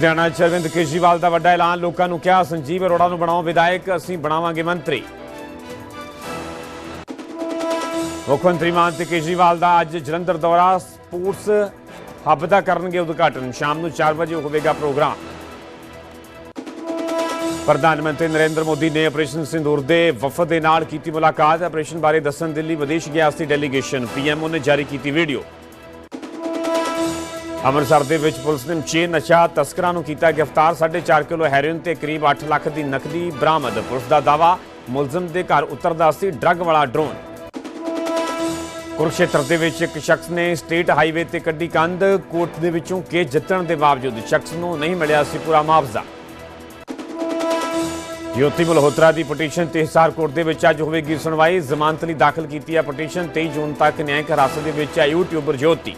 ਹਰਿਆਣਾ ਚ ਅਰਵਿੰਦ ਕੇਜਰੀਵਾਲ ਦਾ ਵੱਡਾ ਐਲਾਨ, ਲੋਕਾਂ ਨੂੰ ਕਿਹਾ, ਸੰਜੀਵ ਅਰੋੜਾ ਨੂੰ ਬਣਾਓ ਵਿਧਾਇਕ, ਅਸੀਂ ਬਣਾਵਾਂਗੇ ਮੰਤਰੀ। ਮੁੱਖ ਮੰਤਰੀ ਮਾਨ ਕੇਜਰੀਵਾਲ ਦਾ ਅੱਜ ਜਲੰਧਰ ਦੌਰਾ, ਸਪੋਰਟਸ ਹੱਬ ਦਾ ਕਰਨਗੇ ਉਦਘਾਟਨ। ਸ਼ਾਮ ਨੂੰ 4 ਵਜੇ ਹੋਵੇਗਾ ਪ੍ਰੋਗਰਾਮ। ਪ੍ਰਧਾਨ ਮੰਤਰੀ ਨਰਿੰਦਰ ਮੋਦੀ ਨੇ ਆਪਰੇਸ਼ਨ ਸਿੰਦੂਰ ਦੇ ਵਫਦ ਦੇ ਨਾਲ ਕੀਤੀ ਮੁਲਾਕਾਤ। ਆਪਰੇਸ਼ਨ ਬਾਰੇ ਦੱਸਣ ਦਿੱਲੀ ਵਿਦੇਸ਼ ਗਿਆ ਸੀ ਡੈਲੀਗੇਸ਼ਨ। ਪੀਐਮਓ ਨੇ ਜਾਰੀ ਕੀਤੀ ਵੀਡੀਓ। ਅੰਮ੍ਰਿਤਸਰ ਦੇ ਵਿੱਚ ਪੁਲਿਸ ਨੇ ਛੇ ਨਸ਼ਾ ਤਸਕਰਾਂ ਨੂੰ ਕੀਤਾ ਗ੍ਰਿਫਤਾਰ। 4.5 ਕਿਲੋ ਹੈਰੋਇਨ ਤੇ ਕਰੀਬ 8 ਲੱਖ ਦੀ ਨਕਦੀ ਬਰਾਮਦ। ਪੁਲਿਸ ਦਾ ਦਾਵਾ ਮੁਲਜ਼ਮ ਦੇ ਘਰ ਉਤਰਦਾ ਸੀ ਡਰੱਗ ਵਾਲਾ ਡਰੋਨ। ਕੁਰਕਸ਼ੇਤਰ ਦੇ ਵਿੱਚ ਇੱਕ ਸ਼ਖਸ ਨੇ ਸਟੇਟ ਹਾਈਵੇ ਤੇ ਕੱਢੀ ਕੰਧ। ਕੋਰਟ ਦੇ ਵਿੱਚੋਂ ਕੇਸ ਜਿੱਤਣ ਦੇ ਬਾਵਜੂਦ ਸ਼ਖਸ ਨੂੰ ਨਹੀਂ ਮਿਲਿਆ ਸੀ ਪੂਰਾ ਮੁਆਵਜ਼ਾ। ਜੋਤੀ ਮਲਹੋਤਰਾ ਦੀ ਪਟੀਸ਼ਨ ਤੇ ਹਿਸਾਰ ਕੋਰਟ ਦੇ ਵਿੱਚ ਅੱਜ ਹੋਵੇਗੀ ਸੁਣਵਾਈ। ਜ਼ਮਾਨਤ ਲਈ ਦਾਖਲ ਕੀਤੀ ਹੈ ਪਟੀਸ਼ਨ 23 ਜੂਨ ਤੱਕ। ਨਿਆਇਕ ਹਿਰਾਸਤ ਦੇ ਵਿੱਚ ਹੈ ਯੂਟਿਊਬਰ ਜੋਤੀ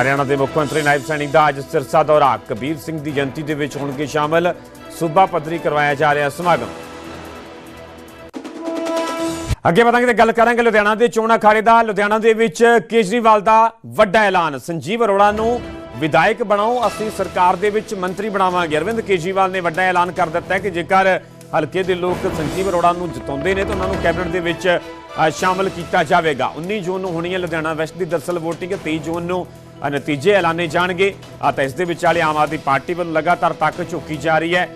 ਹਰਿਆਣਾ ਦੇ ਮੁੱਖ ਮੰਤਰੀ ਨਾਇਬ ਸੈਣੀ ਦਾ ਅੱਜ ਸਿਰਸਾ ਦੌਰਾ। ਕਬੀਰ ਸਿੰਘ ਦੀ ਜਯੰਤੀ ਦੇ ਵਿੱਚ ਹੋਣਗੇ ਸ਼ਾਮਲ ਸੂਬਾ ਪੱਧਰੀ ਕਰਵਾਇਆ ਜਾ ਰਿਹਾ ਸਮਾਗਮ। ਅੱਗੇ ਵਧਾਂਗੇ ਤੇ ਗੱਲ ਕਰਾਂਗੇ ਲੁਧਿਆਣਾ ਦੇ ਚੋਣ ਅਖਾੜੇ ਦਾ। ਲੁਧਿਆਣਾ ਦੇ ਵਿੱਚ ਕੇਜਰੀਵਾਲ ਦਾ ਵੱਡਾ ਐਲਾਨ। ਸੰਜੀਵ ਅਰੋੜਾ ਨੂੰ ਵਿਧਾਇਕ ਬਣਾਓ ਅਸੀਂ ਸਰਕਾਰ ਦੇ ਵਿੱਚ ਮੰਤਰੀ ਬਣਾਵਾਂਗੇ। ਅਰਵਿੰਦ ਕੇਜਰੀਵਾਲ ਨੇ ਵੱਡਾ ਐਲਾਨ ਕਰ ਦਿੱਤਾ ਹੈ ਕਿ ਜੇਕਰ ਹਲਕੇ ਦੇ ਲੋਕ ਸੰਜੀਵ ਅਰੋੜਾ ਨੂੰ ਜਿਤਾਉਂਦੇ ਨੇ ਤਾਂ ਉਹਨਾਂ ਨੂੰ ਕੈਬਨਿਟ ਦੇ ਵਿੱਚ ਅ, ਸ਼ਾਮਲ ਕੀਤਾ ਜਾਵੇਗਾ। 19 ਜੂਨ ਨੂੰ ਹੋਣੀ ਹੈ ਲੁਧਿਆਣਾ ਵੈਸਟ ਦੀ ਦਰਸਲ ਵੋਟਿੰਗ। 23 ਜੂਨ ਨੂੰ ਨਤੀਜੇ ਐਲਾਨੇ ਜਾਣਗੇ ਆ ਤਾਂ ਇਸ ਦੇ ਵਿਚਾਲੇ ਆਮ ਆਦਮੀ ਪਾਰਟੀ ਵੱਲੋਂ ਲਗਾਤਾਰ ਤੱਕ ਝੁਕੀ ਜਾ ਰਹੀ ਹੈ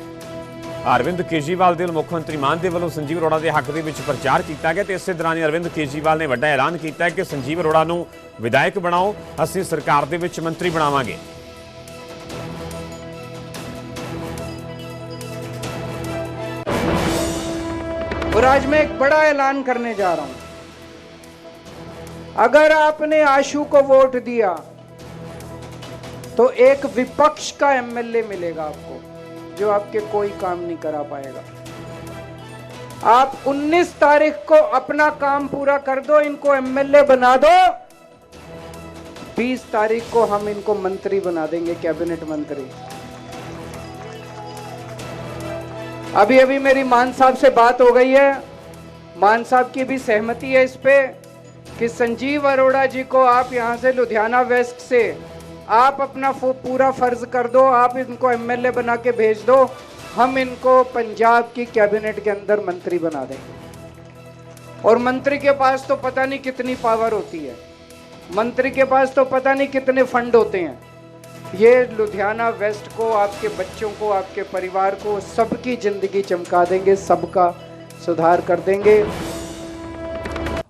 ਅਰਵਿੰਦ ਕੇਜਰੀਵਾਲ ਦੇ ਵੱਲੋਂ ਮੁੱਖ ਮੰਤਰੀ ਮਾਨ ਦੇ ਵੱਲੋਂ ਸੰਜੀਵ ਅਰੋੜਾ ਦੇ ਹੱਕ ਦੇ ਵਿੱਚ ਪ੍ਰਚਾਰ ਕੀਤਾ ਗਿਆ ਤੇ ਇਸੇ ਦੌਰਾਨ ਹੀ ਅਰਵਿੰਦ ਕੇਜਰੀਵਾਲ ਨੇ ਵੱਡਾ ਐਲਾਨ ਕੀਤਾ ਹੈ ਕਿ ਸੰਜੀਵ ਅਰੋੜਾ ਨੂੰ ਵਿਧਾਇਕ ਬਣਾਓ ਅਸੀਂ ਸਰਕਾਰ ਦੇ ਵਿੱਚ ਮੰਤਰੀ ਬਣਾਵਾਂਗੇ और आज मैं एक बड़ा ऐलान करने जा रहा हूं अगर आपने आशु को वोट दिया तो एक विपक्ष का एमएलए मिलेगा आपको, जो आपके कोई काम नहीं करा पाएगा। आप 19 तारीख को अपना काम पूरा कर दो, इनको एमएलए बना दो। 20 तारीख को हम इनको मंत्री बना देंगे, कैबिनेट मंत्री। अभी अभी मेरी मान साहब से बात हो गई है। मान साहब की भी सहमति है इस पे कि संजीव अरोड़ा जी को आप यहाँ से लुधियाना वेस्ट से आप अपना पूरा फ़र्ज़ कर दो, आप इनको एमएलए बना के भेज दो, हम इनको पंजाब की कैबिनेट के अंदर मंत्री बना देंगे। और मंत्री के पास तो पता नहीं कितनी पावर होती है। मंत्री के पास तो पता नहीं कितने फंड होते हैं। ये लुधियाना वेस्ट को, आपके बच्चों को, आपके परिवार को, सबकी ज़िंदगी चमका देंगे, सबका सुधार कर देंगे।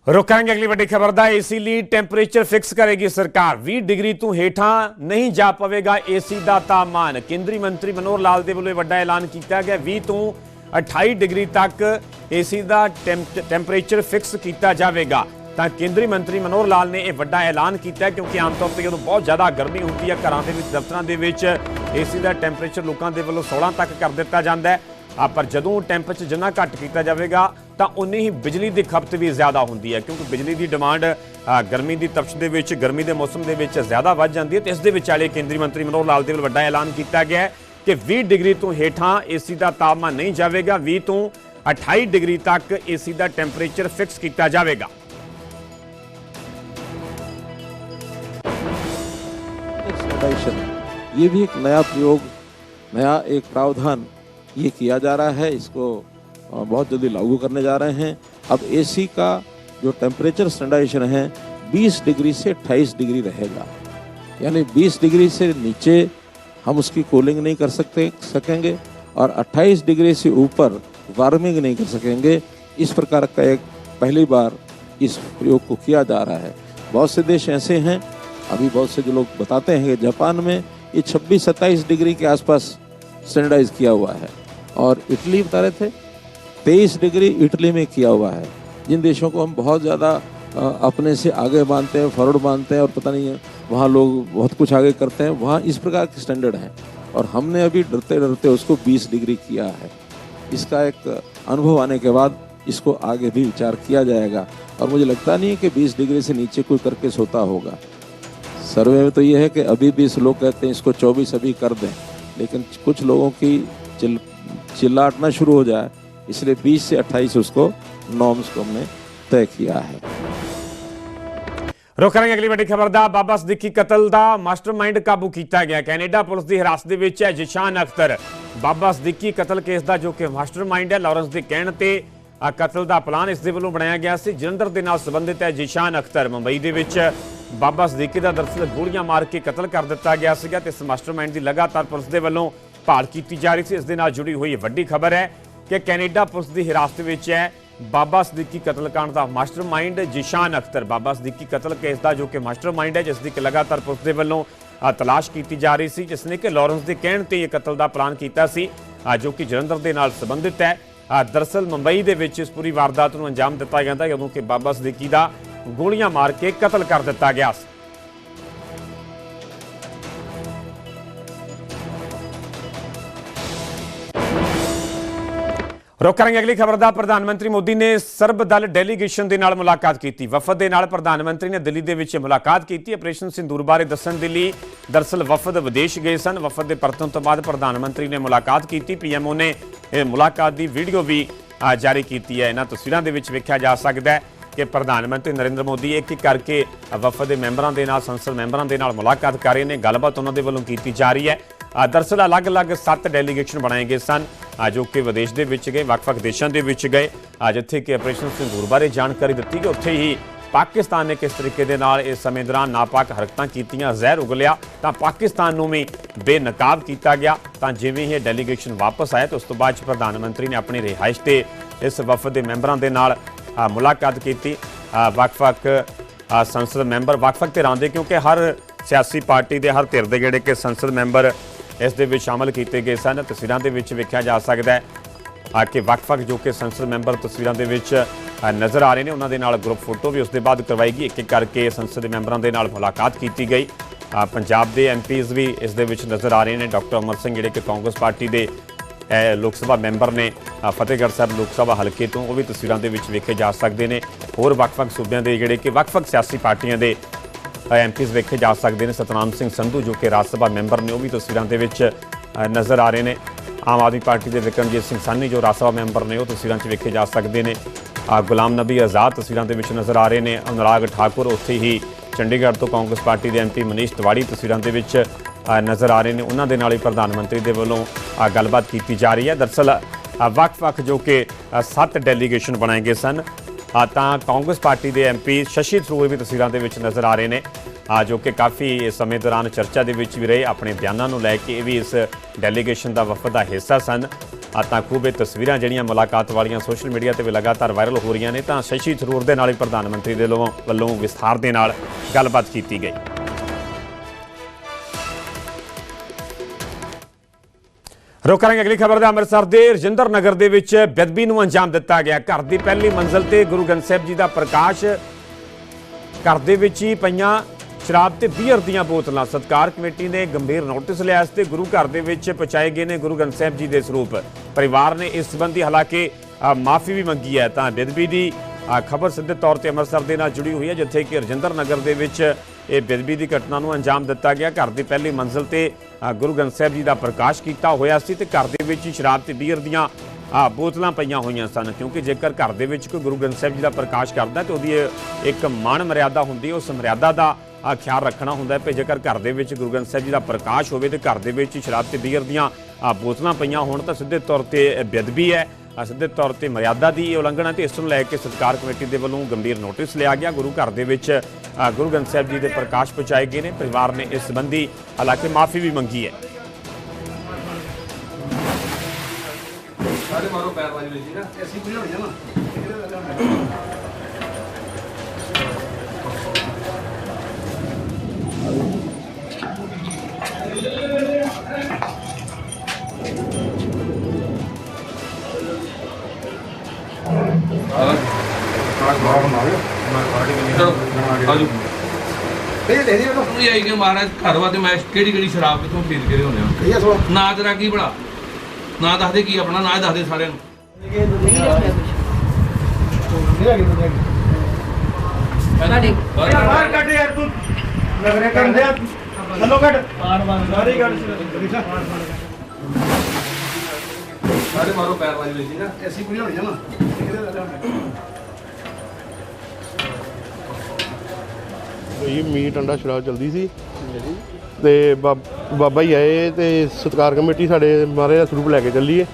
ਰੁਕਾਂਗੇ ਅਗਲੀ ਵੱਡੀ ਖਬਰ ਦਾ, ਏਸੀ ਲਈ ਟੈਂਪਰੇਚਰ ਫਿਕਸ ਕਰੇਗੀ ਸਰਕਾਰ। 20 ਡਿਗਰੀ ਤੋਂ ਹੇਠਾਂ ਨਹੀਂ ਜਾ ਪਵੇਗਾ ਏਸੀ ਦਾ ਤਾਪਮਾਨ। ਕੇਂਦਰੀ ਮੰਤਰੀ ਮਨੋਹਰ ਲਾਲ ਦੇ ਵੱਲੋਂ ਇਹ ਵੱਡਾ ਐਲਾਨ ਕੀਤਾ ਗਿਆ। 20 ਤੋਂ 28 ਡਿਗਰੀ ਤੱਕ ਏਸੀ ਦਾ ਟੈਂਪ- ਟੈਂਪਰੇਚਰ ਫਿਕਸ ਕੀਤਾ ਜਾਵੇਗਾ। ਤਾਂ ਕੇਂਦਰੀ ਮੰਤਰੀ ਮਨੋਹਰ ਲਾਲ ਨੇ ਇਹ ਵੱਡਾ ਐਲਾਨ ਕੀਤਾ ਕਿਉਂਕਿ ਆਮ ਤੌਰ ਤੇ ਜਦੋਂ ਬਹੁਤ ਜ਼ਿਆਦਾ ਗਰਮੀ ਹੁੰਦੀ ਹੈ, ਘਰਾਂ ਦੇ ਵਿੱਚ, ਦਫ਼ਤਰਾਂ ਦੇ ਵਿੱਚ, ਏਸੀ ਦਾ ਟੈਂਪਰੇਚਰ ਲੋਕਾਂ ਦੇ ਵੱਲੋਂ 16 ਤੱਕ ਕਰ ਦਿੱਤਾ ਜਾਂਦਾ ਹੈ। ਆ ਪਰ ਜਦੋਂ ਟੈਂਪਰੇਚਰ ਜਿੰਨਾ ਘੱਟ ਕੀਤਾ ਜਾਵੇਗਾ ਤਾਂ ਉਨੀ ਹੀ ਬਿਜਲੀ ਦੀ ਖਪਤ ਵੀ ਜ਼ਿਆਦਾ ਹੁੰਦੀ ਹੈ ਕਿਉਂਕਿ ਬਿਜਲੀ ਦੀ ਡਿਮਾਂਡ ਅ, ਗਰਮੀ ਦੀ ਤਪਸ਼ ਦੇ ਵਿੱਚ ਗਰਮੀ ਦੇ ਮੌਸਮ ਦੇ ਵਿੱਚ ਜ਼ਿਆਦਾ ਵੱਧ ਜਾਂਦੀ ਹੈ ਤੇ ਇਸ ਦੇ ਵਿਚਾਲੇ ਕੇਂਦਰੀ ਮੰਤਰੀ ਮਨੋਹਰ ਲਾਲ ਦੇ ਵੱਲੋਂ ਵੱਡਾ ਐਲਾਨ ਕੀਤਾ ਗਿਆ ਹੈ ਕਿ 20 ਡਿਗਰੀ ਤੋਂ ਹੇਠਾਂ ਏਸੀ ਦਾ ਤਾਪਮਾਨ ਨਹੀਂ ਜਾਵੇਗਾ 20 ਤੋਂ 28 ਡਿਗਰੀ ਤੱਕ ਏਸੀ ਦਾ ਟੈਂਪਰੇਚਰ ਫਿਕਸ ਕੀਤਾ ਜਾਵੇਗਾ सैनिटाइजेशन ये भी एक नया प्रयोग नया एक प्रावधान ये किया जा रहा है इसको अ, बहुत जल्दी लागू करने जा रहे हैं। अब एसी का जो टेम्परेचर स्टैंडर्डाइजेशन है 20 डिग्री से 28 डिग्री रहेगा। यानी 20 डिग्री से नीचे हम उसकी कूलिंग नहीं कर सकते, सकेंगे और 28 डिग्री से ऊपर वार्मिंग नहीं कर सकेंगे। इस प्रकार का एक पहली बार इस प्रयोग को किया जा रहा है। बहुत से देश ऐसे हैं, अभी बहुत से जो लोग बताते हैं कि जापान में ये 26-27 डिग्री के आसपास स्टैंडर्डाइज किया हुआ है। और इटली बता रहे थे 23 डिग्री इटली में किया हुआ है। जिन देशों को हम बहुत ज़्यादा अपने से आगे मानते हैं फॉरवर्ड मानते हैं और पता नहीं है, वहाँ लोग बहुत कुछ आगे करते हैं, वहाँ इस प्रकार के स्टैंडर्ड हैं। और हमने अभी डरते डरते उसको 20 डिग्री किया है। इसका एक अनुभव आने के बाद इसको आगे भी विचार किया जाएगा। और मुझे लगता नहीं है कि 20 डिग्री से नीचे कोई करके सोता होगा। सर्वे में तो ये है कि अभी बीस लोग कहते हैं, इसको 24 अभी कर दें। लेकिन कुछ लोगों की चिल, चिल्लाटना शुरू हो जाए इसलिए 20 से 28 उसको नॉर्म्स को हमने तय किया है ਰੁਕ ਕਰਾਂਗੇ ਅਗਲੀ ਵੱਡੀ ਖਬਰ ਦਾ ਬਾਬਾ ਸਦੀਕੀ ਕਤਲ ਦਾ ਮਾਸਟਰਮਾਈਂਡ ਕਾਬੂ ਕੀਤਾ ਗਿਆ ਕੈਨੇਡਾ ਪੁਲਿਸ ਦੀ ਹਿਰਾਸਤ ਦੇ ਵਿੱਚ ਹੈ ਜਿਸ਼ਾਨ ਅਖਤਰ ਬਾਬਾ ਸਦੀਕੀ ਕਤਲ ਕੇਸ ਦਾ ਜੋ ਕਿ ਮਾਸਟਰਮਾਈਂਡ ਹੈ ਲਾਰੈਂਸ ਦੇ ਕਹਿਣ ਤੇ ਆ ਕਤਲ ਦਾ ਪਲਾਨ ਇਸ ਦੇ ਵੱਲੋਂ ਬਣਾਇਆ ਗਿਆ ਸੀ ਜਲੰਧਰ ਦੇ ਨਾਲ ਸੰਬੰਧਿਤ ਹੈ ਜਿਸ਼ਾਨ ਅਖਤਰ ਮੁੰਬਈ ਦੇ ਵਿੱਚ ਬਾਬਾ ਸਦੀਕੀ ਦਾ ਦਰਅਸਲ ਗੋਲੀਆਂ ਮਾਰ ਕੇ ਕਤਲ ਕਰ ਦਿੱਤਾ ਗਿਆ ਸੀਗਾ ਤੇ ਇਸ ਮਾਸਟਰਮਾਈਂਡ ਦੀ ਲਗਾਤਾਰ ਪੁਲਿਸ ਦੇ ਵੱਲੋਂ ਭਾਲ ਕੀਤੀ ਜਾ ਰਹੀ ਸੀ ਇਸ ਦੇ ਨਾਲ ਜੁੜੀ ਹੋਈ ਵੱਡੀ ਖਬਰ ਹੈ ਕਿ ਕੈਨੇਡਾ ਪੁਲਿਸ ਦੀ ਹਿਰਾਸਤ ਵਿੱਚ ਹੈ। ਬਾਬਾ ਸਦੀਕੀ ਕਤਲकांड ਦਾ ਮਾਸਟਰਮਾਈਂਡ ਜਿਸ਼ਾਨ ਅਖਤਰ। ਬਾਬਾ ਸਦੀਕੀ ਕਤਲ ਕੇਸ ਦਾ ਜੋ ਕਿ ਮਾਸਟਰਮਾਈਂਡ ਹੈ ਜਿਸ ਦੀ ਕਿ ਲਗਾਤਾਰ ਪੁਲਿਸ ਦੇ ਵੱਲੋਂ ਤਲਾਸ਼ ਕੀਤੀ ਜਾ ਰਹੀ ਸੀ ਜਿਸ ਨੇ ਕਿ ਲਾਰੈਂਸ ਦੇ ਕਹਿਣ ਤੇ ਇਹ ਕਤਲ ਦਾ ਪਲਾਨ ਕੀਤਾ ਸੀ ਜੋ ਕਿ ਜਲੰਧਰ ਦੇ ਨਾਲ ਸੰਬੰਧਿਤ ਹੈ। ਅ, ਦਰਅਸਲ ਮੁੰਬਈ ਦੇ ਵਿੱਚ ਇਸ ਪੂਰੀ ਵਾਰਦਾਤ ਨੂੰ ਅੰਜਾਮ ਦਿੱਤਾ ਜਾਂਦਾ ਜਦੋਂ ਕਿ ਬਾਬਾ ਸਦੀਕੀ ਦਾ ਗੋਲੀਆਂ ਮਾਰ ਕੇ ਕਤਲ ਕਰ ਦਿੱਤਾ ਗਿਆ ਸੀ। ਰੁਕ ਕਰਾਂਗੇ ਅਗਲੀ ਖਬਰ ਦਾ। ਪ੍ਰਧਾਨ ਮੰਤਰੀ ਮੋਦੀ ਨੇ ਸਰਬ ਦਲ ਡੈਲੀਗੇਸ਼ਨ ਦੇ ਨਾਲ ਮੁਲਾਕਾਤ ਕੀਤੀ। ਵਫਦ ਦੇ ਨਾਲ ਪ੍ਰਧਾਨ ਮੰਤਰੀ ਨੇ ਦਿੱਲੀ ਦੇ ਵਿੱਚ ਮੁਲਾਕਾਤ ਕੀਤੀ। ਆਪਰੇਸ਼ਨ ਸਿੰਦੂਰ ਬਾਰੇ ਦੱਸਣ ਦੇ ਲਈ ਦਰਸਲ ਵਫਦ ਵਿਦੇਸ਼ ਗਏ ਸਨ। ਵਫਦ ਦੇ ਪਰਤਣ ਤੋਂ ਬਾਅਦ ਪ੍ਰਧਾਨ ਮੰਤਰੀ ਨੇ ਮੁਲਾਕਾਤ ਕੀਤੀ। ਪੀਐਮਓ ਨੇ ਇਹ ਮੁਲਾਕਾਤ ਦੀ ਵੀਡੀਓ ਵੀ ਜਾਰੀ ਕੀਤੀ ਹੈ। ਇਹਨਾਂ ਤਸਵੀਰਾਂ ਦੇ ਵਿੱਚ ਵੇਖਿਆ ਜਾ ਸਕਦਾ ਹੈ ਕਿ ਪ੍ਰਧਾਨ ਮੰਤਰੀ ਨਰਿੰਦਰ ਮੋਦੀ ਇੱਕ ਇੱਕ ਕਰਕੇ ਵਫਦ ਦੇ ਮੈਂਬਰਾਂ ਦੇ ਨਾਲ, ਸੰਸਦ ਮੈਂਬਰਾਂ ਦੇ ਨਾਲ ਮੁਲਾਕਾਤ ਕਰ ਰਹੇ ਨੇ। ਗੱਲਬਾਤ ਉਹਨਾਂ ਦੇ ਵੱਲੋਂ ਕੀਤੀ ਜਾ ਰਹੀ ਹੈ। ਅ, ਦਰਅਸਲ ਅਲੱਗ-ਅਲੱਗ ਸੱਤ ਡੈਲੀਗੇਸ਼ਨ ਬਣਾਏ ਗਏ ਸਨ। ਜੋ ਕਿ ਵਿਦੇਸ਼ ਦੇ ਵਿੱਚ ਗਏ ਵੱਖ-ਵੱਖ ਦੇਸ਼ਾਂ ਦੇ ਵਿੱਚ ਗਏ। ਜਿੱਥੇ ਕਿ ਆਪਰੇਸ਼ਨ ਸਿੰਦੂਰ ਬਾਰੇ ਜਾਣਕਾਰੀ ਦਿੱਤੀ ਕਿ ਉੱਥੇ ਹੀ ਪਾਕਿਸਤਾਨ ਨੇ ਕਿਸ ਤਰੀਕੇ ਦੇ ਨਾਲ ਇਸ ਸਮੇਂ ਦੌਰਾਨ ਨਾਪਾਕ ਹਰਕਤਾਂ ਕੀਤੀਆਂ ਜ਼ਹਿਰ ਉਗਲਿਆ ਤਾਂ ਪਾਕਿਸਤਾਨ ਨੂੰ ਵੀ ਬੇਨਕਾਬ ਕੀਤਾ ਗਿਆ। ਤਾਂ ਜਿਵੇਂ ਹੀ ਇਹ ਡੈਲੀਗੇਸ਼ਨ ਵਾਪਸ ਆਇਆ ਤਾਂ ਉਸ ਤੋਂ ਬਾਅਦ 'ਚ ਪ੍ਰਧਾਨ ਮੰਤਰੀ ਨੇ ਆਪਣੀ ਰਿਹਾਇਸ਼ ਤੇ ਇਸ ਵਫਦ ਦੇ ਮੈਂਬਰਾਂ ਦੇ ਨਾਲ ਮੁਲਾਕਾਤ ਕੀਤੀ। ਅ, ਵੱਖ-ਵੱਖ ਸੰਸਦ ਮੈਂਬਰ ਵੱਖ-ਵੱਖ ਧਿਰਾਂ ਦੇ ਕਿਉਂਕਿ ਹਰ ਸਿਆਸੀ ਪਾਰਟੀ ਦੇ ਹਰ ਧਿਰ ਦੇ ਜਿਹੜੇ ਕਿ ਸੰਸਦ ਮੈਂਬਰ ਇਸ ਦੇ ਵਿੱਚ ਸ਼ਾਮਲ ਕੀਤੇ ਗਏ ਸਨ। ਤਸਵੀਰਾਂ ਦੇ ਵਿੱਚ ਵੇਖਿਆ ਜਾ ਸਕਦਾ ਹੈ ਆ ਕਿ ਵੱਖ-ਵੱਖ ਜੋ ਕਿ ਸੰਸਦ ਮੈਂਬਰ ਤਸਵੀਰਾਂ ਦੇ ਵਿੱਚ ਨਜ਼ਰ ਆ ਰਹੇ ਨੇ, ਉਹਨਾਂ ਦੇ ਨਾਲ ਗਰੁੱਪ ਫੋਟੋ ਵੀ ਉਸ ਦੇ ਬਾਅਦ ਕਰਵਾਈ ਗਈ ਇੱਕ ਇੱਕ ਕਰਕੇ ਸੰਸਦ ਦੇ ਮੈਂਬਰਾਂ ਦੇ ਨਾਲ ਮੁਲਾਕਾਤ ਕੀਤੀ ਗਈ। ਪੰਜਾਬ ਦੇ ਐਮਪੀਜ਼ ਵੀ ਇਸ ਦੇ ਵਿੱਚ ਨਜ਼ਰ ਆ ਰਹੇ ਨੇ। ਡਾਕਟਰ ਅਮਰ ਸਿੰਘ ਜਿਹੜੇ ਕਿ ਕਾਂਗਰਸ ਪਾਰਟੀ ਦੇ ਲੋਕ ਸਭਾ ਮੈਂਬਰ ਨੇ ਫਤਿਹਗੜ੍ਹ ਸਾਹਿਬ ਲੋਕ ਸਭਾ ਹਲਕੇ ਤੋਂ, ਉਹ ਵੀ ਤਸਵੀਰਾਂ ਦੇ ਵਿੱਚ ਵੇਖੇ ਜਾ ਸਕਦੇ ਨੇ। ਹੋਰ ਵੱਖ-ਵੱਖ ਸੂਬਿਆਂ ਦੇ ਜਿਹੜੇ ਕਿ ਵੱਖ-ਵੱਖ ਸਿਆਸੀ ਪਾਰਟੀਆਂ ਦੇ ਐਮਪੀਜ਼ ਵੇਖੇ ਜਾ ਸਕਦੇ ਨੇ। ਸਤਨਾਮ ਸਿੰਘ ਸੰਧੂ ਜੋ ਕਿ ਰਾਜ ਸਭਾ ਮੈਂਬਰ ਨੇ ਉਹ ਵੀ ਤਸਵੀਰਾਂ ਦੇ ਵਿੱਚ ਨਜ਼ਰ ਆ ਰਹੇ ਨੇ। ਆਮ ਆਦਮੀ ਪਾਰਟੀ ਦੇ ਵਿਕਰਮਜੀਤ ਸਿੰਘ ਸਾਨੀ ਜੋ ਰਾਜ ਸਭਾ ਮੈਂਬਰ ਨੇ ਉਹ ਤਸਵੀਰਾਂ 'ਚ ਵੇਖੇ ਜਾ ਸਕਦੇ ਨੇ। ਗੁਲਾਮ ਨਬੀ ਆਜ਼ਾਦ ਤਸਵੀਰਾਂ ਦੇ ਵਿੱਚ ਨਜ਼ਰ ਆ ਰਹੇ ਨੇ। ਅਨੁਰਾਗ ਠਾਕੁਰ ਉੱਥੇ ਹੀ ਚੰਡੀਗੜ੍ਹ ਤੋਂ ਕਾਂਗਰਸ ਪਾਰਟੀ ਦੇ ਐਮਪੀ ਮਨੀਸ਼ ਤਿਵਾੜੀ ਤਸਵੀਰਾਂ ਦੇ ਵਿੱਚ ਨਜ਼ਰ ਆ ਰਹੇ ਨੇ। ਉਹਨਾਂ ਦੇ ਨਾਲ ਹੀ ਪ੍ਰਧਾਨ ਮੰਤਰੀ ਦੇ ਵੱਲੋਂ ਗੱਲਬਾਤ ਕੀਤੀ ਜਾ ਰਹੀ ਹੈ। ਦਰਅਸਲ ਅ, ਵੱਖ-ਵੱਖ ਜੋ ਕਿ ਸੱਤ ਡੈਲੀਗੇਸ਼ਨ ਬਣਾਏ ਗਏ ਸਨ। ਤਾਂ ਕਾਂਗਰਸ ਪਾਰਟੀ ਦੇ ਐਮਪੀ ਸ਼ਸ਼ੀ ਥਰੂਰ ਵੀ ਤਸਵੀਰਾਂ ਦੇ ਵਿੱਚ ਨਜ਼ਰ ਆ ਰਹੇ ਨੇ। ਜੋ ਕਿ ਕਾਫੀ ਸਮੇਂ ਦੌਰਾਨ ਚਰਚਾ ਦੇ ਵਿੱਚ ਵੀ ਰਹੇ, ਆਪਣੇ ਬਿਆਨਾਂ ਨੂੰ ਲੈ ਕੇ ਇਹ ਵੀ ਇਸ ਡੈਲੀਗੇਸ਼ਨ ਦਾ ਵਫਦ ਦਾ ਹਿੱਸਾ ਸਨ। ਆ ਤਾਂ ਖੂਬ ਇਹ ਤਸਵੀਰਾਂ ਜਿਹੜੀਆਂ ਮੁਲਾਕਾਤ ਵਾਲੀਆਂ ਸੋਸ਼ਲ ਮੀਡੀਆ ਤੇ ਵੀ ਲਗਾਤਾਰ ਵਾਇਰਲ ਹੋ ਰਹੀਆਂ ਨੇ, ਤਾਂ ਸ਼ਸ਼ੀ ਥਰੂਰ ਦੇ ਨਾਲ ਹੀ ਪ੍ਰਧਾਨ ਮੰਤਰੀ ਦੇ ਵੱਲੋਂ ਵੱਲੋਂ ਵਿਸਥਾਰ ਦੇ ਨਾਲ ਗੱਲਬਾਤ ਕੀਤੀ ਗਈ। ਰੁਕ ਕਰਾਂਗੇ ਅਗਲੀ ਖਬਰ ਦਾ, ਅੰਮ੍ਰਿਤਸਰ ਦੇ ਰਜਿੰਦਰ ਨਗਰ ਦੇ ਵਿੱਚ ਬੇਦਬੀ ਨੂੰ ਅੰਜਾਮ ਦਿੱਤਾ ਗਿਆ। ਘਰ ਦੀ ਪਹਿਲੀ ਮੰਜ਼ਲ ਤੇ ਗੁਰੂ ਗ੍ਰੰਥ ਸਾਹਿਬ ਜੀ ਦਾ ਪ੍ਰਕਾਸ਼ ਘਰ ਦੇ ਵਿੱਚ ਹੀ ਪਈਆਂ ਸ਼ਰਾਬ ਤੇ ਬੀਅਰ ਦੀਆਂ ਬੋਤਲਾਂ। ਸਤਕਾਰ ਕਮੇਟੀ ਨੇ ਗੰਭੀਰ ਨੋਟਿਸ ਲਿਆ, ਇਸ ਤੇ ਗੁਰੂ ਘਰ ਦੇ ਵਿੱਚ ਪਹੁੰਚਾਏ ਗਏ ਨੇ ਗੁਰੂ ਗ੍ਰੰਥ ਸਾਹਿਬ ਜੀ ਦੇ ਸਰੂਪ। ਪਰਿਵਾਰ ਨੇ ਇਸ ਸੰਬੰਧੀ ਹਾਲਾਂਕਿ ਮਾਫੀ ਵੀ ਮੰਗੀ ਹੈ, ਤਾਂ ਬਿਦਬੀ ਦੀ ਖਬਰ ਸਿੱਧੇ ਤੌਰ ਤੇ ਅੰਮ੍ਰਿਤਸਰ ਦੇ ਨਾਲ ਜੁੜੀ ਹੋਈ ਹੈ, ਜਿੱਥੇ ਕਿ ਰਜਿੰਦਰ ਨਗਰ ਦੇ ਵਿੱਚ ਇਹ ਬਿਦਬੀ ਦੀ ਘਟਨਾ ਨੂੰ ਅੰਜਾਮ ਦਿੱਤਾ ਗਿਆ। ਘਰ ਦੀ ਪਹਿਲੀ ਮੰਜ਼ਲ ਤੇ ਗੁਰੂ ਗ੍ਰੰਥ ਸਾਹਿਬ ਜੀ ਦਾ ਪ੍ਰਕਾਸ਼ ਕੀਤਾ ਹੋਇਆ ਸੀ ਤੇ ਘਰ ਦੇ ਵਿੱਚ ਹੀ ਸ਼ਰਾਬ ਤੇ ਬੀਅਰ ਦੀਆਂ ਆ ਬੋਤਲਾਂ ਪਈਆਂ ਹੋਈਆਂ ਸਨ, ਕਿਉਂਕਿ ਜੇਕਰ ਘਰ ਦੇ ਵਿੱਚ ਕੋਈ ਗੁਰੂ ਗ੍ਰੰਥ ਸਾਹਿਬ ਜੀ ਦਾ ਪ੍ਰਕਾਸ਼ ਕਰਦਾ, ਤੇ ਉਹਦੀ ਇੱਕ ਮਾਣ ਮਰਿਆਦਾ ਹੁੰਦੀ ਉਸ ਮਰਿਆਦਾ ਦਾ ਖਿਆਲ ਰੱਖਣਾ ਹੁੰਦਾ ਹੈ ਕਿ ਜੇਕਰ ਘਰ ਦੇ ਵਿੱਚ ਗੁਰੂ ਗ੍ਰੰਥ ਸਾਹਿਬ ਜੀ ਦਾ ਪ੍ਰਕਾਸ਼ ਹੋਵੇ ਤੇ ਘਰ ਦੇ ਵਿੱਚ ਸ਼ਰਾਬ ਤੇ ਬੀਅਰ ਦੀਆਂ ਆ ਬੋਤਲਾਂ ਪਈਆਂ ਹੋਣ ਤਾਂ ਸਿੱਧੇ ਤੌਰ ਤੇ ਇਹ ਬੇਅਦਬੀ ਹੈ। ਆ ਸਿੱਧੇ ਤੌਰ ਤੇ ਮਰਿਆਦਾ ਦੀ ਉਲੰਘਣਾ ਤੇ ਇਸ ਨੂੰ ਲੈ ਕੇ ਸਤਕਾਰ ਕਮੇਟੀ ਦੇ ਵੱਲੋਂ ਗੰਭੀਰ ਨੋਟਿਸ ਲਿਆ ਗਿਆ। ਗੁਰੂ ਘਰ ਦੇ ਵਿੱਚ ਆ, ਗੁਰੂ ਗ੍ਰੰਥ ਸਾਹਿਬ ਜੀ ਦੇ ਪ੍ਰਕਾਸ਼ ਪਹੁੰਚਾਏ ਗਏ ਨੇ। ਪਰਿਵਾਰ ਨੇ ਇਸ ਸੰਬੰਧੀ ਹਾਲਾਂਕਿ ਮਾਫੀ ਵੀ ਮੰਗੀ ਹੈ। ਸਾਰੇ ਮਾਰੋ ਪੈਰ ਵਾਲੀ ਲਈ ਸੀ ਨਾ। ਅਸੀਂ ਵੀ ਹੋਣੀ ਨਾ ਆਈ ਕਿ ਮਹਾਰਾਜ ਘਰ ਵਾ ਤੇ ਮੈਂ ਕਿਹੜੀ ਕਿਹੜੀ ਸ਼ਰਾਬ ਕਿਥੋਂ ਖਰੀਦ ਕੇ ਲਿਆਉਂਦੇ ਆ? ਇਹ ਸੋ ਨਾ ਤੇਰਾ ਕੀ ਬੜਾ ਨਾ ਦੱਸਦੇ ਕੀ ਆਪਣਾ ਨਾ ਦੱਸਦੇ ਸਾਰਿਆਂ ਨੂੰ। ਸਾਡੇ ਬਾਹਰ ਕੱਢ। ਯਾਰ ਤੂੰ। ਨਗਰੇ ਕਰਦੇ ਆ। ਹਲੋ ਕੱਢ। ਸਾਰੀ ਕੱਢ ਸਾਰੇ ਮਾਰੋ ਪੈਰ ਵਾਲੀ ਲਈ ਸੀ ਨਾ। ਅਸੀਂ ਪੂਰੀ ਹੋਣੀ ਨਾ। ਹੋਈ ਮੀਟ ਅੰਡਾ ਸ਼ਰਾਬ ਚਲਦੀ ਸੀ। ਤੇ ਬਾਬ- ਜੀ ਆਏ ਤੇ ਸਤਕਾਰ ਕਮੇਟੀ ਸਾਡੇ ਮਹਾਰਾਜ ਦਾ ਸਰੂਪ ਲੈ ਕੇ ਚੱਲੀਏ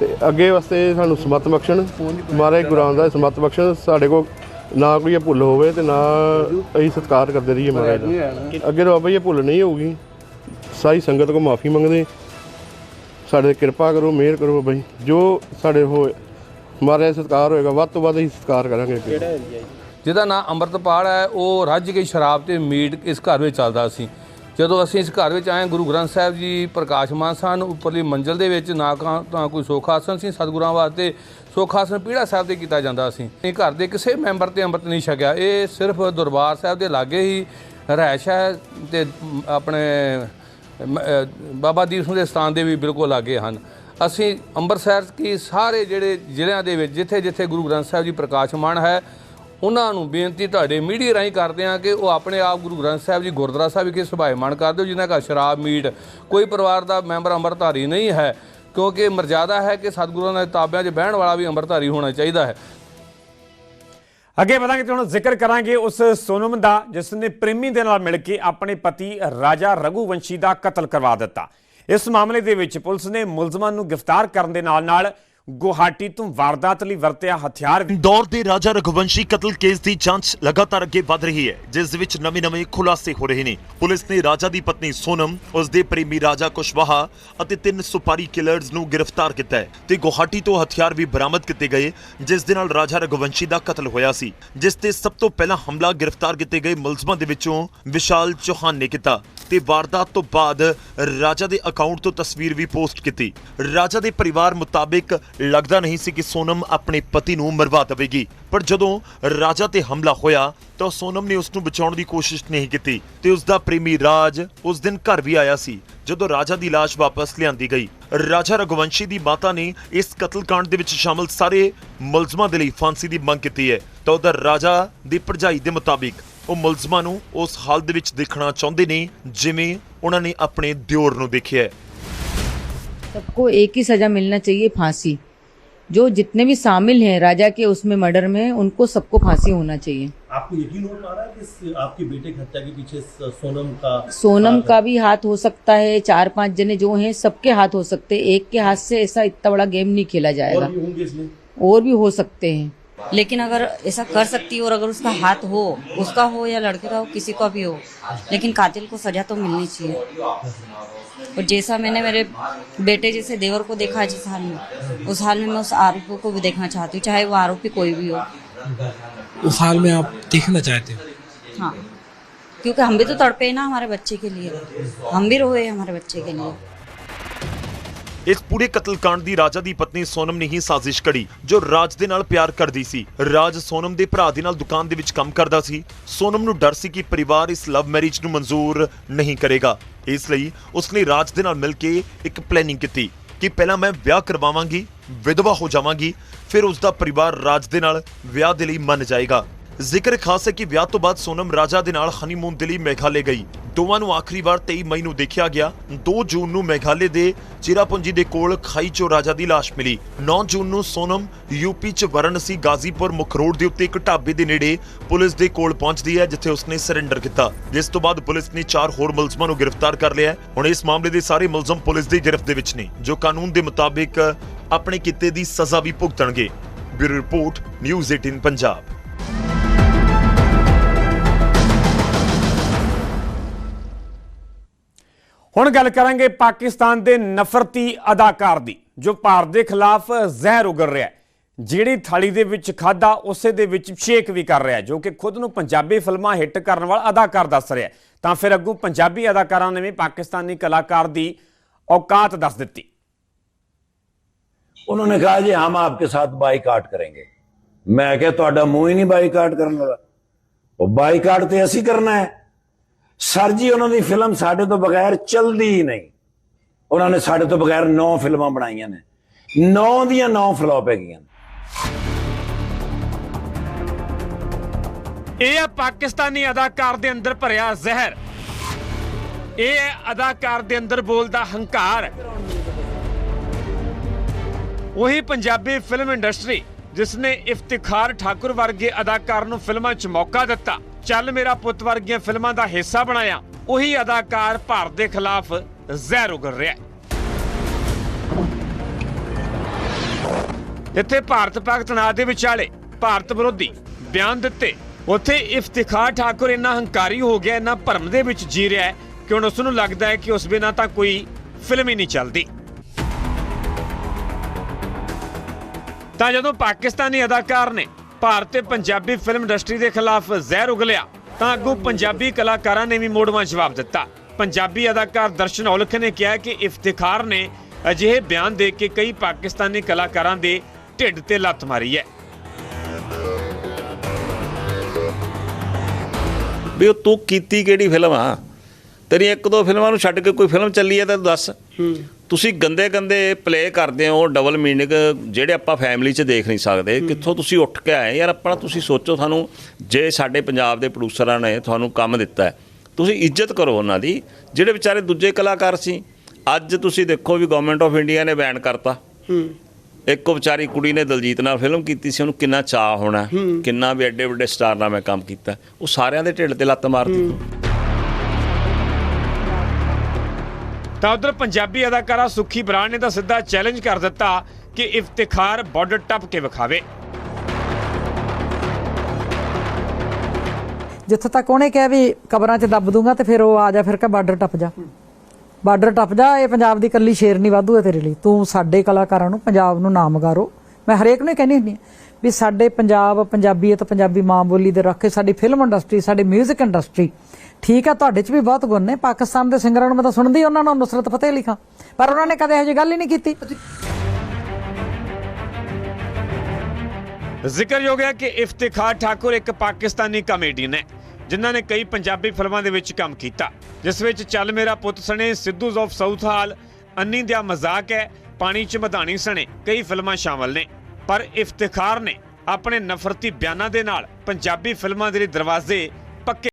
ਤੇ ਅੱਗੇ ਵਾਸਤੇ ਸਾਨੂੰ ਸਮਤ ਬਖਸ਼ਣ। ਮਹਾਰਾਜ ਗੁਰੂ ਰਾਮਦਾਸ ਸਮਤ ਬਖਸ਼ਣ। ਸਾਡੇ ਕੋਲ ਨਾ ਕੋਈ ਇਹ ਭੁੱਲ ਹੋਵੇ ਤੇ ਨਾ ਅਸੀਂ ਸਤਕਾਰ ਕਰਦੇ ਰਹੀਏ ਮਹਾਰਾਜ ਦਾ। ਅੱਗੇ ਤੋਂ ਬਾਬਾ ਜੀ ਇਹ ਭੁੱਲ ਨਹੀਂ ਹੋਊਗੀ। ਸਾਰੀ ਸੰਗਤ ਕੋ ਮਾਫੀ ਮੰਗਦੇ। ਸਾਡੇ ਕਿਰਪਾ ਕਰੋ ਮਿਹਰ ਕਰੋ ਬਾਬਾ ਜੀ। ਜੋ ਸਾਡੇ ਹੋਏ ਮਹਾਰਾਜ ਦਾ ਸਤਕਾਰ ਹੋਏਗਾ ਵੱਧ ਤੋਂ ਵੱਧ ਅਸੀਂ ਸਤਕਾਰ ਕਰਾਂਗੇ ਅੱਗੇ। ਜਿਹਦਾ ਨਾਮ ਅੰਮ੍ਰਿਤਪਾਲ ਹੈ, ਉਹ ਰੱਜ ਕੇ ਸ਼ਰਾਬ ਤੇ ਮੀਟ ਇਸ ਘਰ ਵਿੱਚ ਚੱਲਦਾ ਸੀ। ਜਦੋਂ ਅਸੀਂ ਇਸ ਘਰ ਵਿੱਚ ਆਏ, ਗੁਰੂ ਗ੍ਰੰਥ ਸਾਹਿਬ ਜੀ ਪ੍ਰਕਾਸ਼ ਪ੍ਰਕਾਸ਼ਮਾਨ ਸਨ, ਉੱਪਰਲੀ ਮੰਜ਼ਲ ਦੇ ਵਿੱਚ ਨਾ ਤਾਂ ਕੋਈ ਸੋਖ ਆਸਨ ਸੀ, ਸਤਿਗੁਰਾਂ ਵਾਸਤੇ ਸੋਖ ਆਸਨ ਪੀੜਾ ਸਾਹਿਬ ਤੇ ਕੀਤਾ ਜਾਂਦਾ ਸੀ। ਇਹ ਘਰ ਦੇ ਕਿਸੇ ਮੈਂਬਰ ਤੇ ਅੰਮ੍ਰਿਤ ਨਹੀਂ ਛਕਿਆ। ਇਹ ਸਿਰਫ ਦਰਬਾਰ ਸਾਹਿਬ ਦੇ ਲਾਗੇ ਹੀ ਰਹਿਸ਼ ਹੈ ਤੇ ਆਪਣੇ ਬਾਬਾ ਦੀਪ ਸਿੰਘ ਦੇ ਸਥਾਨ ਦੇ ਵੀ ਬਿਲਕੁਲ ਲਾਗੇ ਹਨ। ਅਸੀਂ ਅੰਮ੍ਰਿਤਸਰ ਕੀ ਸਾਰੇ ਜਿਹੜੇ ਜ਼ਿਲ੍ਹਿਆਂ ਦੇ ਵਿੱਚ ਜਿੱਥੇ ਜਿੱਥੇ ਗੁਰੂ ਗ੍ਰੰਥ ਸਾਹਿਬ ਜੀ ਪ੍ਰਕਾਸ਼ਮਾਨ ਹੈ ਉਹਨਾਂ ਨੂੰ ਬੇਨਤੀ ਤੁਹਾਡੇ ਮੀਡੀਆ ਰਾਹੀਂ ਕਰਦੇ ਹਾਂ ਕਿ ਉਹ ਆਪਣੇ ਆਪ ਗੁਰੂ ਗ੍ਰੰਥ ਸਾਹਿਬ ਜੀ ਗੁਰਦੁਆਰਾ ਸਾਹਿਬ ਵਿਖੇ ਸੁਭਾਇਮਾਨ ਕਰ ਦਿਓ, ਜਿਨ੍ਹਾਂ ਦਾ ਸ਼ਰਾਬ, ਮੀਟ, ਕੋਈ ਪਰਿਵਾਰ ਦਾ ਮੈਂਬਰ ਅੰਮ੍ਰਿਤਧਾਰੀ ਨਹੀਂ ਹੈ, ਕਿਉਂਕਿ ਮਰਜ਼ਾਦਾ ਹੈ ਕਿ ਸਤਿਗੁਰਾਂ ਦੇ ਤਾਬਿਆਂ 'ਚ ਬਹਿਣ ਵਾਲਾ ਵੀ ਅੰਮ੍ਰਿਤਧਾਰੀ ਹੋਣਾ ਚਾਹੀਦਾ ਹੈ। ਅੱਗੇ ਵਧਾਂਗੇ ਤੇ ਹੁਣ ਜ਼ਿਕਰ ਕਰਾਂਗੇ ਉਸ ਸੋਨਮ ਦਾ, ਜਿਸ ਨੇ ਪ੍ਰੇਮੀ ਦੇ ਨਾਲ ਮਿਲ ਕੇ ਆਪਣੇ ਪਤੀ ਰਾਜਾ ਰਘੂਵੰਸ਼ੀ ਦਾ ਕਤਲ ਕਰਵਾ ਦਿੱਤਾ। ਇਸ ਮਾਮਲੇ ਦੇ ਵਿੱਚ ਪੁਲਿਸ ਨੇ ਮੁਲਜ਼ਮਾਂ ਨੂੰ ਗ੍ਰਿਫਤਾਰ ਕਰਨ ਦੇ ਨਾਲ ਨਾਲ ਗੁਹਾਟੀ ਤੋਂ ਵਾਰਦਾਤ ਲਈ ਵਰਤਿਆ ਹਥਿਆਰ ਵੀ। ਦੇ ਰਾਜਾ ਰਘੁਵੰਸ਼ੀ ਕਤਲ ਕੇਸ ਦੀ ਜਾਂਚ ਲਗਾਤਾਰ ਅੱਗੇ ਵਧ ਰਹੀ ਹੈ, ਜਿਸ ਵਿੱਚ ਨਵੇਂ-ਨਵੇਂ ਖੁਲਾਸੇ ਹੋ ਰਹੇ ਨੇ। ਪੁਲਿਸ ਨੇ ਰਾਜਾ ਦੀ ਪਤਨੀ ਸੋਨਮ, ਉਸ ਦੇ ਪ੍ਰੇਮੀ ਰਾਜਾ ਕੁਸ਼ਵਾਹਾ ਅਤੇ ਤਿੰਨ ਸੁਪਾਰੀ ਕਿਲਰਸ ਨੂੰ ਗ੍ਰਿਫਤਾਰ ਕੀਤਾ ਹੈ ਤੇ ਗੁਹਾਟੀ ਤੋਂ ਹਥਿਆਰ ਵੀ ਬਰਾਮਦ ਕੀਤੇ ਗਏ, ਜਿਸ ਦੇ ਨਾਲ ਰਾਜਾ ਰਘੁਵੰਸ਼ੀ ਦਾ ਕਤਲ ਹੋਇਆ ਸੀ, ਜਿਸ ਤੇ ਸਭ ਤੋਂ ਪਹਿਲਾਂ ਹਮਲਾ ਗ੍ਰਿਫਤਾਰ ਕੀਤੇ ਗਏ ਮੁਲਜ਼ਮਾਂ ਦੇ ਵਿੱਚੋਂ ਵਿਸ਼ਾਲ ਚੌਹਾਨ ਨੇ ਕੀਤਾ। ਤੇ ਵਾਰਦਾਤ ਤੋਂ ਬਾਅਦ ਰਾਜਾ ਦੇ ਅਕਾਊਂਟ ਤੋਂ ਤਸਵੀਰ ਵੀ ਪੋਸਟ ਕੀਤੀ। ਰਾਜਾ ਦੇ ਪਰਿਵਾਰ ਮੁਤਾਬਿਕ ਲੱਗਦਾ ਨਹੀਂ ਸੀ ਕਿ ਸੋਨਮ ਆਪਣੇ ਪਤੀ ਨੂੰ ਮਰਵਾ ਦੇਵੇਗੀ। ਪਰ ਜਦੋਂ ਰਾਜਾ ਤੇ ਹਮਲਾ ਹੋਇਆ, ਤਾਂ ਸੋਨਮ ਨੇ ਉਸ ਨੂੰ ਬਚਾਉਣ ਦੀ ਕੋਸ਼ਿਸ਼ ਨਹੀਂ ਕੀਤੀ ਤੇ ਉਸ ਦਾ ਪ੍ਰੇਮੀ ਰਾਜ ਉਸ ਦਿਨ ਘਰ ਵੀ ਆਇਆ ਸੀ, ਜਦੋਂ ਰਾਜਾ ਦੀ ਲਾਸ਼ ਵਾਪਸ ਲਿਆਂਦੀ ਗਈ। ਰਾਜਾ ਰਘੁਵੰਸ਼ੀ ਦੀ ਮਾਤਾ ਨੇ ਇਸ ਕਤਲकांड ਦੇ ਵਿੱਚ ਸ਼ਾਮਲ ਸਾਰੇ ਮੁਲਜ਼ਮਾਂ ਦੇ ਲਈ ਫਾਂਸੀ ਦੀ ਮੰਗ ਕੀਤੀ ਹੈ। ਤਾਂ ਉਧਰ ਰਾਜਾ ਦੀ ਭਰਜਾਈ ਦੇ ਮੁਤਾਬਿਕ ਉਹ ਮੁਲਜ਼ਮਾਂ ਨੂੰ ਉਸ ਹਾਲ ਦੇ ਵਿੱਚ ਦੇਖਣਾ ਚਾਹੁੰਦੇ ਨੇ ਜਿਵੇਂ ਉਹਨਾਂ ਨੇ ਆਪਣੇ ਦਿਓਰ ਨੂੰ ਦੇਖਿਆ ਹੈ सबको एक ही सजा मिलना चाहिए फांसी जो जितने भी शामिल हैं राजा के उसमें मर्डर में उनको सबको फांसी होना चाहिए आपको यकीन हो पा रहा है कि इस- आपके बेटे की हत्या के पीछे स- सोनम का सोनम का भी हाथ हो सकता है चार पांच जने जो हैं सबके हाथ हो सकते हैं एक के हाथ से ऐसा इतना बड़ा गेम नहीं खेला और जाएगा भी होंगे इसमें और भी हो सकते हैं लेकिन अगर ऐसा कर सकती है और अगर उसका हाथ हो उसका हो या लड़के का हो किसी का भी हो लेकिन कातिल को सजा तो मिलनी चाहिए। और जैसा मैंने मेरे बेटे जैसे देवर को देखा जिस हाल में उस हाल में मैं उस आरोपी को भी देखना चाहती हूँ चाहे वो आरोपी कोई भी हो। उस हाल में आप देखना चाहते हो? हाँ क्योंकि हम भी तो तड़पे ना हमारे बच्चे के लिए। हम भी रोए हमारे बच्चे के लिए। ਇਸ ਪੂਰੇ ਕਤਲकांड ਦੀ ਰਾਜਾ ਦੀ ਪਤਨੀ ਸੋਨਮ ਨੇ ਹੀ ਸਾਜ਼ਿਸ਼ ਕੜੀ ਜੋ ਰਾਜ ਦੇ ਨਾਲ ਪਿਆਰ ਕਰਦੀ ਸੀ। ਰਾਜ ਸੋਨਮ ਦੇ ਭਰਾ ਦੇ ਨਾਲ ਦੁਕਾਨ ਦੇ ਵਿੱਚ ਕੰਮ ਕਰਦਾ ਸੀ। ਸੋਨਮ ਨੂੰ ਡਰ ਸੀ ਕਿ ਪਰਿਵਾਰ ਇਸ ਲਵ ਮੈਰਿਜ ਨੂੰ ਮਨਜ਼ੂਰ ਨਹੀਂ ਕਰੇਗਾ। ਇਸ ਲਈ ਉਸਨੇ ਰਾਜ ਦੇ ਨਾਲ ਮਿਲ ਕੇ ਇੱਕ ਪਲੈਨਿੰਗ ਕੀਤੀ ਕਿ ਪਹਿਲਾਂ ਮੈਂ ਵਿਆਹ ਕਰਵਾਵਾਂਗੀ, ਵਿਧਵਾ ਹੋ ਜਾਵਾਂਗੀ, ਫਿਰ ਉਸ ਦਾ ਪਰਿਵਾਰ ਰਾਜ ਦੇ ਨਾਲ ਵਿਆਹ ਦੇ ਲਈ ਮੰਨ ਜਾਏਗਾ। ਜ਼ਿਕਰ ਖਾਸ ਹੈ ਕਿ ਵਿਆਹ ਤੋਂ ਬਾਅਦ ਸੋਨਮ ਰਾਜਾ ਦੇ ਨਾਲ ਹਨੀਮੂਨ ਦੇ ਲਈ ਮੇਘਾਲੇ ਗਈ। ਦੋਵਾਂ ਨੂੰ ਆਖਰੀ ਵਾਰ 23 ਮਈ ਨੂੰ ਦੇਖਿਆ ਗਿਆ। 2 ਜੂਨ ਨੂੰ ਮੇਘਾਲੇ ਦੇ ਚਿਰਾਪੁੰਜੀ ਦੇ ਕੋਲ ਖਾਈ ਰਾਜਾ ਦੀ ਲਾਸ਼ ਮਿਲੀ। 9 ਜੂਨ ਨੂੰ ਸੋਨਮ ਯੂਪੀ 'ਚ ਵਾਰਾਣਸੀ ਗਾਜ਼ੀਪੁਰ ਮੁੱਖ ਰੋਡ ਦੇ ਉੱਤੇ ਇੱਕ ਢਾਬੇ ਦੇ ਨੇੜੇ ਪੁਲਿਸ ਦੇ ਕੋਲ ਪਹੁੰਚਦੀ ਹੈ, ਜਿੱਥੇ ਉਸਨੇ ਸਰੈਂਡਰ ਕੀਤਾ। ਜਿਸ ਤੋਂ ਬਾਅਦ ਪੁਲਿਸ ਨੇ ਚਾਰ ਹੋਰ ਮੁਲਜ਼ਮਾਂ ਨੂੰ ਗ੍ਰਿਫਤਾਰ ਕਰ ਲਿਆ ਹੁਣ ਇਸ ਮਾਮਲੇ ਦੇ ਸਾਰੇ ਮੁਲਜ਼ਮ ਪੁਲਿਸ ਦੀ ਗ੍ਰਿਫ਼ਤ ਦੇ ਵਿੱਚ ਨੇ, ਜੋ ਕਾਨੂੰਨ ਦੇ ਮੁਤਾਬਿਕ ਆਪਣੇ ਕੀਤੇ ਦੀ ਸਜ਼ਾ ਵੀ ਭੁਗਤਣਗੇ। Bureau report, news 18 Punjab. ਹੁਣ ਗੱਲ ਕਰਾਂਗੇ ਪਾਕਿਸਤਾਨ ਦੇ ਨਫ਼ਰਤੀ ਅਦਾਕਾਰ ਦੀ, ਜੋ ਭਾਰਤ ਦੇ ਖਿਲਾਫ ਜ਼ਹਿਰ ਉਗਰ ਰਿਹਾ ਜਿਹੜੀ ਥਾਲੀ ਦੇ ਵਿੱਚ ਖਾਦਾ ਉਸੇ ਦੇ ਵਿੱਚ ਸ਼ੇਕ ਵੀ ਕਰ ਰਿਹਾ ਜੋ ਕਿ ਖੁਦ ਨੂੰ ਪੰਜਾਬੀ ਫਿਲਮਾਂ ਹਿੱਟ ਕਰਨ ਵਾਲਾ ਅਦਾਕਾਰ ਦੱਸ ਰਿਹਾ ਤਾਂ ਫਿਰ ਅੱਗੋਂ ਪੰਜਾਬੀ ਅਦਾਕਾਰਾਂ ਨੇ ਵੀ ਪਾਕਿਸਤਾਨੀ ਕਲਾਕਾਰ ਦੀ ਔਕਾਤ ਦੱਸ ਦਿੱਤੀ। ਉਹਨਾਂ ਨੇ ਕਹਾ ਜੀ, ਹਮ ਆਪਕੇ ਸਾਥ ਬਾਈਕਾਟ ਕਰਾਂਗੇ। ਮੈਂ ਕਿਹਾ, ਤੁਹਾਡਾ ਮੂੰਹ ਹੀ ਨਹੀਂ ਬਾਈਕਾਟ ਕਰਨ ਵਾਲਾ। ਉਹ ਬਾਈਕਾਟ ਤੇ ਅਸੀਂ ਕਰਨਾ ਹੈ। ਸਰ ਜੀ, ਉਹਨਾਂ ਦੀ ਫਿਲਮ ਸਾਡੇ ਤੋਂ ਬਗੈਰ ਚੱਲਦੀ ਹੀ ਨਹੀਂ। ਉਹਨਾਂ ਨੇ ਸਾਡੇ ਤੋਂ ਬਗੈਰ 9 ਫਿਲਮਾਂ ਬਣਾਈਆਂ ਨੇ। 9 ਦੀਆਂ 9 ਫਲॉप ਹੈਗੀਆਂ ਇਹ ਹੈ ਪਾਕਿਸਤਾਨੀ ਅਦਾਕਾਰ ਦੇ ਅੰਦਰ ਭਰਿਆ ਜ਼ਹਿਰ। ਇਹ ਹੈ ਅਦਾਕਾਰ ਦੇ ਅੰਦਰ ਬੋਲਦਾ ਹੰਕਾਰ। ਉਹੀ ਪੰਜਾਬੀ ਫਿਲਮ ਇੰਡਸਟਰੀ ਜਿਸ ਨੇ ਇਫਤਿਖਾਰ ਠਾਕੁਰ ਵਰਗੇ ਅਦਾਕਾਰ ਨੂੰ ਫਿਲਮਾਂ 'ਚ ਮੌਕਾ ਦਿੱਤਾ। ਚੱਲ ਮੇਰਾ ਪੁੱਤ ਵਰਗੀਆਂ ਫਿਲਮਾਂ ਦਾ ਹਿੱਸਾ ਬਣਾਇਆ। ਉਹੀ ਅਦਾਕਾਰ ਭਾਰਤ ਦੇ ਖਿਲਾਫ ਜ਼ਹਿਰ ਉਗਲ ਰਿਹਾ ਹੈ। ਇੱਥੇ ਭਾਰਤ ਪਾਕ ਤਣਾਅ ਦੇ ਵਿਚਾਲੇ ਭਾਰਤ ਵਿਰੋਧੀ ਬਿਆਨ ਦਿੱਤੇ। ਉੱਥੇ ਇਫਤਿਖਾਰ ਠਾਕੁਰ ਇੰਨਾ ਹੰਕਾਰੀ ਹੋ ਗਿਆ, ਇੰਨਾ ਭਰਮ ਦੇ ਵਿੱਚ ਜੀ ਰਿਹਾ ਹੈ ਕਿ ਹੁਣ ਉਸ ਨੂੰ ਲੱਗਦਾ ਹੈ ਕਿ ਉਸ ਬਿਨਾਂ ਤਾਂ ਕੋਈ ਫਿਲਮ ਹੀ ਨਹੀਂ ਚੱਲਦੀ। ਤਾਂ ਜਦੋਂ ਪਾਕਿਸਤਾਨੀ ਅਦਾਕਾਰ ਨੇ ਭਾਰਤ ਤੇ ਪੰਜਾਬੀ ਫਿਲਮ ਇੰਡਸਟਰੀ ਦੇ ਖਿਲਾਫ ਜ਼ਹਿਰ ਉਗਲਿਆ ਤਾਂ ਅੱਗੋਂ ਪੰਜਾਬੀ ਕਲਾਕਾਰਾਂ ਨੇ ਵੀ ਮੋੜਵਾਂ ਜਵਾਬ ਦਿੱਤਾ। ਪੰਜਾਬੀ ਅਦਾਕਾਰ ਦਰਸ਼ਨ ਔਲਖ ਨੇ ਕਿਹਾ ਕਿ ਇਫਤਿਖਾਰ ਨੇ ਅਜਿਹੇ ਬਿਆਨ ਦੇ ਕੇ ਕਈ ਪਾਕਿਸਤਾਨੀ ਕਲਾਕਾਰਾਂ ਦੇ ਢਿੱਡ ਤੇ ਲੱਤ ਮਾਰੀ ਹੈ। ਵੀ ਉਹ ਤੂੰ ਕੀਤੀ ਕਿਹੜੀ ਫਿਲਮ ਆ? ਤੇਰੀ ਇੱਕ ਦੋ ਫਿਲਮਾਂ ਨੂੰ ਛੱਡ ਕੇ ਕੋਈ ਫਿਲਮ ਚੱਲੀ ਹੈ ਤਾਂ ਦੱਸ। ਤੁਸੀਂ ਗੰਦੇ ਗੰਦੇ ਪਲੇ ਕਰਦੇ ਹੋ ਡਬਲ ਮੀਨਿੰਗ ਜਿਹੜੇ ਆਪਾਂ ਫੈਮਿਲੀ 'ਚ ਦੇਖ ਨਹੀਂ ਸਕਦੇ। ਕਿੱਥੋਂ ਤੁਸੀਂ ਉੱਠ ਕੇ ਆਏ? ਯਾਰ ਆਪਣਾ ਤੁਸੀਂ ਸੋਚੋ ਤੁਹਾਨੂੰ ਜੇ ਸਾਡੇ ਪੰਜਾਬ ਦੇ ਪ੍ਰੋਡਿਊਸਰਾਂ ਨੇ ਤੁਹਾਨੂੰ ਕੰਮ ਦਿੱਤਾ ਹੈ ਤੁਸੀਂ ਇੱਜ਼ਤ ਕਰੋ ਉਹਨਾਂ ਦੀ ਜਿਹੜੇ ਵਿਚਾਰੇ ਦੂਜੇ ਕਲਾਕਾਰ ਸੀ। ਅੱਜ ਤੁਸੀਂ ਦੇਖੋ ਵੀ ਗਵਰਨਮੈਂਟ ਆਫ ਇੰਡੀਆ ਨੇ ਬੈਨ ਕਰਤਾ। ਇੱਕ ਉਹ ਵਿਚਾਰੀ ਕੁੜੀ ਨੇ ਦਲਜੀਤ ਨਾਲ ਫਿਲਮ ਕੀਤੀ ਸੀ ਉਹਨੂੰ ਕਿੰਨਾ ਚਾਹ ਹੋਣਾ ਕਿੰਨਾ ਵੀ ਐਡੇ ਵੱਡੇ ਸਟਾਰ ਨਾਲ ਮੈਂ ਕੰਮ ਕੀਤਾ। ਉਹ ਸਾਰਿਆਂ ਦੇ ਢਿੱਡ ਤੇ ਲੱਤ ਮਾਰਦੀ। ਤਾਂ ਉਧਰ ਪੰਜਾਬੀ ਅਦਾਕਾਰਾ ਸੁਖੀ ਬਰਾੜ ਨੇ ਤਾਂ ਸਿੱਧਾ ਚੈਲੰਜ ਕਰ ਦਿੱਤਾ ਕਿ ਇਫਤਿਖਾਰ ਬਾਰਡਰ ਟੱਪ ਕੇ ਵਿਖਾਵੇ। ਜਿੱਥੇ ਤੱਕ ਉਹਨੇ ਕਿਹਾ ਵੀ ਕਬਰਾਂ 'ਚ ਦੱਬ ਦੂੰਗਾ ਤੇ ਫਿਰ ਉਹ ਆ ਜਾ, ਫਿਰ ਕਹ ਬਾਰਡਰ ਟੱਪ ਜਾ। ਬਾਰਡਰ ਟੱਪ ਜਾ, ਇਹ ਪੰਜਾਬ ਦੀ ਕੱਲੀ ਨਹੀਂ ਵਾਧੂ ਹੈ ਤੇਰੇ ਲਈ। ਤੂੰ ਸਾਡੇ ਕਲਾਕਾਰਾਂ ਨੂੰ ਪੰਜਾਬ ਨੂੰ ਨਾਮ ਗਾਰੋ। ਮੈਂ ਹਰੇਕ ਨੂੰ ਹੀ ਕਹਿੰਦੀ ਹੁੰਦੀ ਵੀ ਸਾਡੇ ਪੰਜਾਬ ਪੰਜਾਬੀਅਤ, ਪੰਜਾਬੀ ਮਾਂ ਬੋਲੀ ਦੇ ਰੱਖ ਸਾਡੀ ਫਿਲਮ ਇੰਡਸਟਰੀ ਸਾਡੀ 뮤직 ਇੰਡਸਟਰੀ ਠੀਕ ਆ, ਤੁਹਾਡੇ 'ਚ ਵੀ ਬਹੁਤ ਗੁਣ ਨੇ। ਪਾਕਿਸਤਾਨ ਦੇ ਸਿੰਗਰਾਂ ਨੂੰ ਮੈਂ ਤਾਂ ਸੁਣਦੀ, ਉਹਨਾਂ ਨੂੰ ਨੁਸਰਤ ਫਤਿਹ ਅਲੀ ਪਰ ਉਹਨਾਂ ਨੇ ਕਦੇ ਇਹੋ ਜਿਹੀ ਗੱਲ ਹੀ ਨਹੀਂ ਕੀਤੀ। ਜ਼ਿਕਰਯੋਗ ਹੈ ਕਿ ਇਫਤਿਖਾਰ ਠਾਕੁਰ ਇੱਕ ਪਾਕਿਸਤਾਨੀ ਕਾਮੇਡੀਅਨ ਹੈ, ਜਿਨ੍ਹਾਂ ਨੇ ਕਈ ਪੰਜਾਬੀ ਫਿਲਮਾਂ ਦੇ ਵਿੱਚ ਕੰਮ ਕੀਤਾ। ਜਿਸ ਵਿੱਚ ਚੱਲ ਮੇਰਾ ਪੁੱਤ ਸਣੇ ਸਿੱਧੂਜ਼ ਆਫ ਸਾਊਥ ਹਾਲ, ਅੰਨੀ ਦਾ ਮਜ਼ਾਕ ਹੈ, ਪਾਣੀ ਚ ਮਧਾਣੀ ਸਣੇ, ਕਈ ਫਿਲਮਾਂ ਸ਼ਾਮਲ ਨੇ। ਪਰ ਇਫਤਿਖਾਰ ਨੇ ਆਪਣੇ ਨਫ਼ਰਤੀ ਬਿਆਨਾਂ ਦੇ ਨਾਲ ਪੰਜਾਬੀ ਫਿਲਮਾਂ ਦੇ ਦਰਵਾਜ਼ੇ ਪੱਕੇ